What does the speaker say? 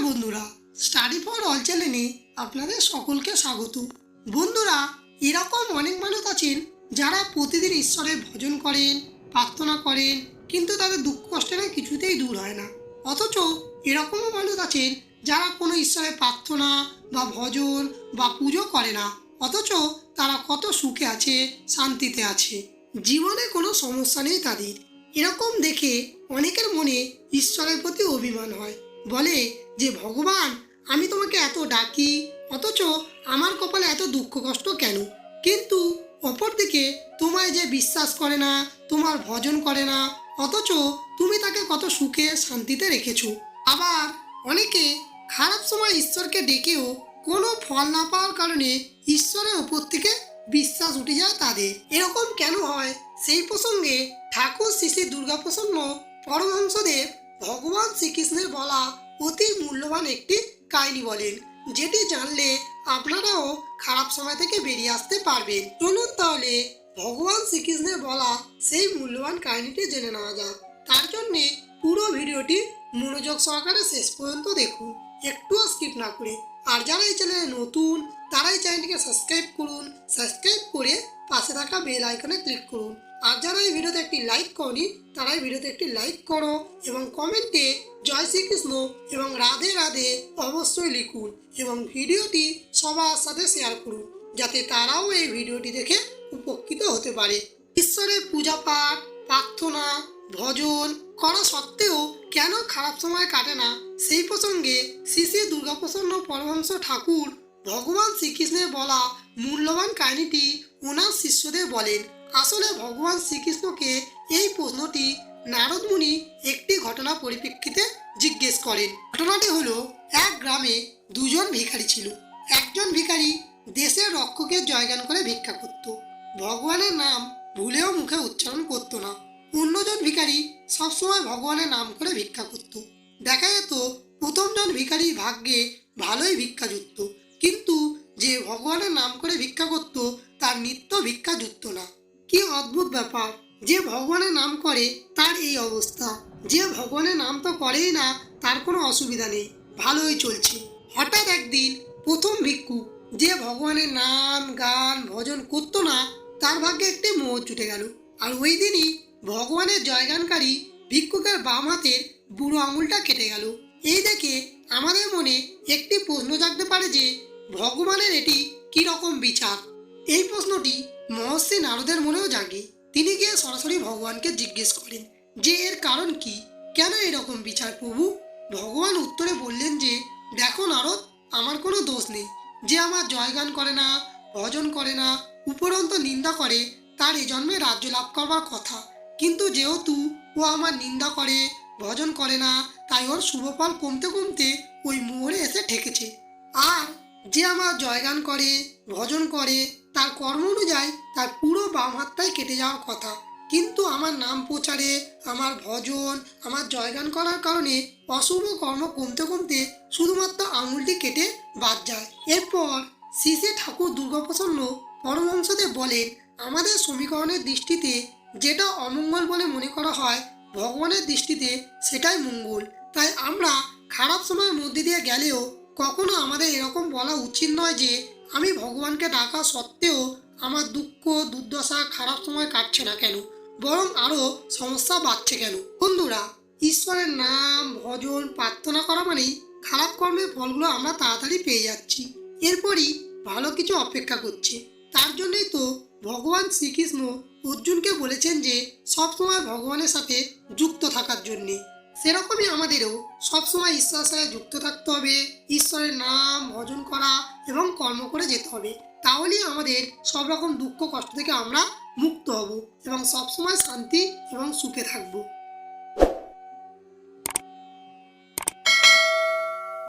বন্ধুরা study for all চ্যানেলে আপনাদের সকলকে স্বাগত বন্ধুরা, এরকম অনেক মানুষ আছেন যারা প্রতিদিন ঈশ্বরের ভজন করেন, প্রার্থনা করেন, কিন্তু তাদের দুঃখ কষ্টেরা কিছুতেই দূর হয় না। অথচ এরকমও মানুষ আছেন যারা কোনো ঈশ্বরের প্রার্থনা বা ভজন বা পুজো করে না, অথচ তারা কত সুখে আছে, শান্তিতে আছে। জীবনে কোনো সমস্যা নেই তাদের। এরকম দেখে অনেকের মনে ঈশ্বরের প্রতি অভিমান হয়। বলে, যে ভগবান, আমি তোমাকে এত ডাকি, অথচ আমার কপালে এত দুঃখ কষ্ট কেন? কিন্তু অপরদিকে তোমায় যে বিশ্বাস করে না, তোমার ভজন করে না, অথচ তুমি তাকে কত সুখে, শান্তিতে রেখেছো। আবার অনেকে খারাপ সময় ঈশ্বরকে ডেকেও কোনো ফল না পাওয়ার কারণে ঈশ্বরের ওপর থেকে বিশ্বাস উঠে যায় তাদের। এরকম কেন হয়? সেই প্রসঙ্গে ঠাকুর শ্রী শ্রী দুর্গাপ্রসন্ন পরমহংসদেব ভগবান শ্রীকৃষ্ণের বলা অতি মূল্যবান একটি কাহিনী বলেন, যেটি জানলে আপনারাও খারাপ সময় থেকে বেরিয়ে আসতে পারবেন। চলুন তাহলে ভগবান শ্রীকৃষ্ণের বলা সেই মূল্যবান কাহিনীটি জেনে নেওয়া যাক। তার জন্যে পুরো ভিডিওটি মনোযোগ সহকারে শেষ পর্যন্ত দেখুন, একটুও স্কিপ না করে। আর যারা এই চ্যানেলে নতুন, তারাই চ্যানেলটিকে সাবস্ক্রাইব করুন, সাবস্ক্রাইব করে পাশে থাকা বেল আইকনে ক্লিক করুন। আর যারা এই ভিডিওতে একটি লাইক করনি, তারা এই ভিডিওতে একটি লাইক করো এবং কমেন্টে জয় শ্রীকৃষ্ণ এবং রাধে রাধে অবশ্যই লিখুন এবং ভিডিওটি সবার সাথে শেয়ার করুন, যাতে তারাও এই ভিডিওটি দেখে উপকৃত হতে পারে। ঈশ্বরের পূজা পাঠ, প্রার্থনা, ভজন করা সত্ত্বেও কেন খারাপ সময় কাটে না? সেই প্রসঙ্গে শ্রী শ্রী দুর্গাপ্রসন্ন পরমহংস ঠাকুর ভগবান শ্রীকৃষ্ণের বলা মূল্যবান কাহিনীটি ওনার শিষ্যদের বলেন। আসলে ভগবান শ্রীকৃষ্ণকে এই প্রশ্নটি নারদ মুনি একটি ঘটনা পরিপ্রেক্ষিতে জিজ্ঞেস করেন। ঘটনাটি হলো, এক গ্রামে দুজন ভিখারি ছিল। একজন ভিখারি দেশের রক্ষকের জয়গান করে ভিক্ষা করত। ভগবানের নাম ভুলেও মুখে উচ্চারণ করত না। অন্যজন ভিখারি সবসময় ভগবানের নাম করে ভিক্ষা করত। দেখা যেত, প্রথমজন ভিখারি ভাগ্যে ভালোই ভিক্ষা জুটত কিন্তু যে ভগবানের নাম করে ভিক্ষা করত, তার নিত্য ভিক্ষা জুটত না। কি অদ্ভুত ব্যাপার। যে ভগবানের নাম করে, তার এই অবস্থা। যে ভগবানের নাম তো করেই না, তার কোনো অসুবিধা নেই। ভালোই চলছে। হঠাৎ একদিন প্রথম ভিক্ষু যে ভগবানের নাম, গান, ভজন করতো না, তার ভাগ্যে একটি মোহ জুটে গেল। আর ওই দিনই ভগবানের জয়গানকারী ভিক্ষুকের বাম হাতের বুড়ো আঙুলটা কেটে গেল। এই দেখে আমাদের মনে একটি প্রশ্ন জাগতে পারে যে, ভগবানের এটি কি রকম বিচার? এই প্রশ্নটি মহর্ষি নারদের মনেও জাগে। তিনি গিয়ে সরাসরি ভগবানকে জিজ্ঞেস করেন যে এর কারণ কি? কেন এরকম বিচার প্রভু? ভগবান উত্তরে বললেন যে, দেখো নারদ, আমার কোনো দোষ নেই। যে আমার জয়গান করে না, ভজন করে না, উপরন্ত নিন্দা করে, তার এ জন্মে রাজ্য লাভ করবার কথা। কিন্তু যেহেতু ও আমার নিন্দা করে, ভজন করে না, তাই ওর শুভফল কমতে কমতে ওই মোহরে এসে ঠেকেছে। আর যে আমার জয়গান করে, ভজন করে তার কর্ম অনুযায়ী তার পুরো বাম হাতটাই কেটে যাওয়ার কথা। কিন্তু আমার নাম প্রচারে, আমার ভজন, আমার জয়গান করার কারণে অশুভ কর্ম কমতে কমতে শুধুমাত্র আঙুলটি কেটে বাদ যায়। এরপর শ্রী শ্রী ঠাকুর দুর্গাপ্রসন্ন পরমহংসদেব বলেন, আমাদের সমীকরণের দৃষ্টিতে যেটা অমঙ্গল বলে মনে করা হয়, ভগবানের দৃষ্টিতে সেটাই মঙ্গল। তাই আমরা খারাপ সময়ের মধ্যে দিয়ে গেলেও কখনো আমাদের এরকম বলা উচিত নয় যে আমি ভগবানকে ডাকা সত্ত্বেও আমার দুঃখ, দুর্দশা খারাপ সময় কাটছে না কেন? বরং আরও সমস্যা বাড়ছে কেন? বন্ধুরা, ঈশ্বরের নাম, ভজন, প্রার্থনা করা মানেই খারাপ কর্মের ফলগুলো আমরা তাড়াতাড়ি পেয়ে যাচ্ছি। এরপরই ভালো কিছু অপেক্ষা করছে। তার জন্যই তো ভগবান শ্রীকৃষ্ণ অর্জুনকে বলেছেন যে সবসময় ভগবানের সাথে যুক্ত থাকার জন্যে। সেরকমই আমাদেরও সবসময় ঈশ্বরের সাথে যুক্ত থাকতে হবে, ঈশ্বরের নাম ভজন করা এবং কর্ম করে যেতে হবে। তাহলেই আমাদের সব রকম দুঃখ কষ্ট থেকে আমরা মুক্ত হব এবং সবসময় শান্তি এবং সুখে থাকব।